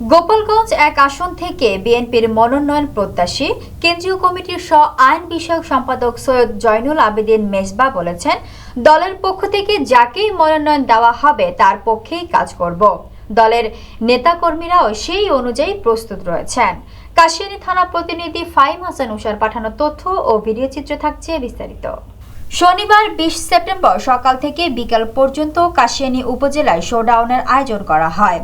গোপালগঞ্জ এক আসন থেকে বিএনপির মনোনয়ন প্রত্যাশী কেন্দ্রীয় কমিটির সহ আইন বিষয়ক সম্পাদক সৈয়দ জয়নুল আবেদিন মেজবা বলেছেন, দলের পক্ষ থেকে যাকেই মনোনয়ন দেওয়া হবে তার পক্ষেই কাজ করব। দলের নেতাকর্মীরাও সেই অনুযায়ী প্রস্তুত রয়েছেন। কাশিয়ানী থানা প্রতিনিধি ফাইম হাসান উষার পাঠানো তথ্য ও ভিডিও চিত্র থাকছে বিস্তারিত। শনিবার বিশ সেপ্টেম্বর সকাল থেকে বিকাল পর্যন্ত কাশিয়ানী উপজেলায় শোডাউনের আয়োজন করা হয়।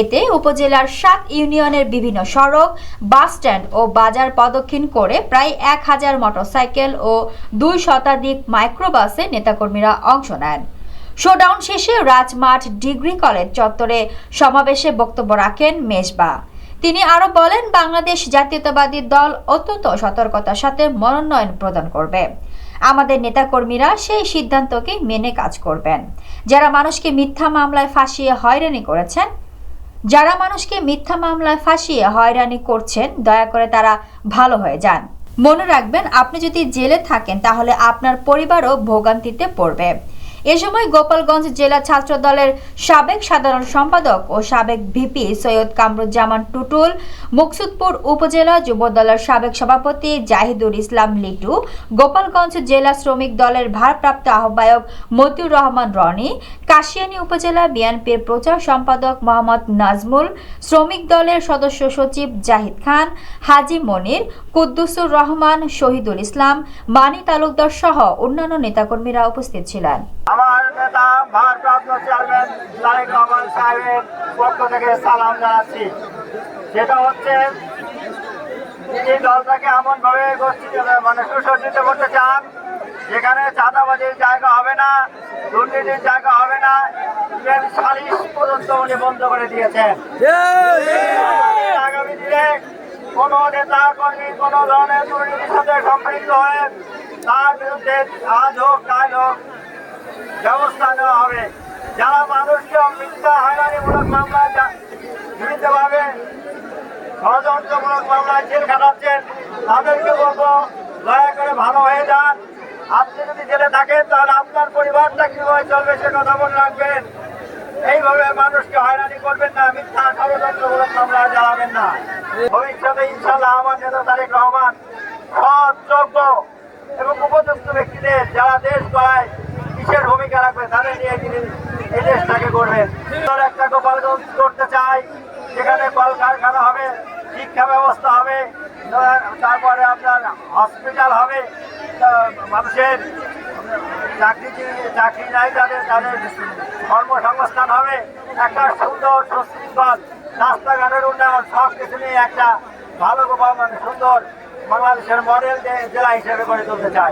এতে উপজেলার সাত ইউনিয়নের বিভিন্ন সড়ক, বাস স্ট্যান্ড ও বাজার প্রদক্ষিণ করে প্রায় এক হাজার মোটরসাইকেল ও দুই শতাধিক মাইক্রোবাসে নেতাকর্মীরা অংশ নেন। শোডাউন শেষে রাজমাঠ ডিগ্রি কলেজ চত্বরে সমাবেশে বক্তব্য রাখেন মেজবা। তিনি আরও বলেন, বাংলাদেশ জাতীয়তাবাদী দল অত্যন্ত সতর্কতার সাথে মনোনয়ন প্রদান করবে। আমাদের নেতাকর্মীরা সেই সিদ্ধান্তকে মেনে কাজ করবেন। যারা মানুষকে মিথ্যা মামলায় ফাঁসিয়ে হয়রানি করেছেন যারা মানুষকে মিথ্যা মামলায় ফাঁসিয়ে হয়রানি করছেন, দয়া করে তারা ভালো হয়ে যান। মনে রাখবেন, আপনি যদি জেলে থাকেন, তাহলে আপনার পরিবারও ভোগান্তিতে পড়বে। এ সময় গোপালগঞ্জ জেলা ছাত্র দলের সাবেক সাধারণ সম্পাদক ও সাবেক ভিপি সৈয়দ কামরুজ্জামান টুটুল, মুকসুদপুর উপজেলা যুব দলের সাবেক সভাপতি জাহিদুল ইসলাম লিটু, গোপালগঞ্জ জেলা শ্রমিক দলের ভারপ্রাপ্ত আহ্বায়ক মতিউর রহমান রনি, কাশিয়ানী উপজেলা বিএনপির প্রচার সম্পাদক মোহাম্মদ নাজমুল, শ্রমিক দলের সদস্য সচিব জাহিদ খান, হাজি মনির, কুদ্দুসুর রহমান, শহীদুল ইসলাম, মানি তালুকদার সহ অন্যান্য নেতাকর্মীরা উপস্থিত ছিলেন। নেতা, ভারপ্রাপ্ত চেয়ারম্যান তারেক রহমান সাহেবের পক্ষ থেকে সালাম জানাচ্ছি। সেটা হচ্ছে, তিনি দলটাকে এমন ভাবে মানে সুসজ্জিত করতে চান, যেখানে চাঁদাবাজির জায়গা হবে না, দুর্নীতির জায়গা হবে না সালিশ পর্যন্ত উনি বন্ধ করে দিয়েছেন। আগামী দিনে কোনো নেতা, কর্মী, কোনো ধরনের দুর্নীতির সাথে সম্পৃক্ত হয়ে তার বিরুদ্ধে আজ হোক, কাল হোক ব্যবস্থা নেওয়া হবে। যারা মানুষকে মিথ্যা হয়রানিমূলক মামলায় যা- বিভিন্নভাবে ষড়যন্ত্রমূলক মামলায় জেল খাটাচ্ছেন, তাদেরকে বলব, দয়া করে ভালো হয়ে যান। আপনি যদি জেলে থাকেন, তাহলে আপনার পরিবারটা কীভাবে চলবে সে কথা মনে রাখবেন। এইভাবে মানুষকে হয়রানি করবেন না, মিথ্যা ষড়যন্ত্রমূলক মামলায় জ্বালাবেন না। ভবিষ্যতে ইনশাল্লাহ আমার নেতা তারেক রহমান সৎ, যোগ্য এবং উপযুক্ত ব্যক্তিদের, যারা দেশ তাদের নিয়ে তিনি এই দেশটাকে করবেন একটা গোপালগঞ্জ করতে চাই যেখানে কল কারখানা হবে, শিক্ষা ব্যবস্থা হবে তারপরে আপনার হসপিটাল হবে। মানুষের চাকরি চাকরি নাই তাদের তাদের কর্মসংস্থান হবে। একটা সুন্দর সুশৃঙ্খল, রাস্তাঘাটের উন্নয়ন সব কিছু নিয়ে একটা ভালো সুন্দর বাংলাদেশের মডেল জেলা হিসেবে গড়ে তুলতে চাই।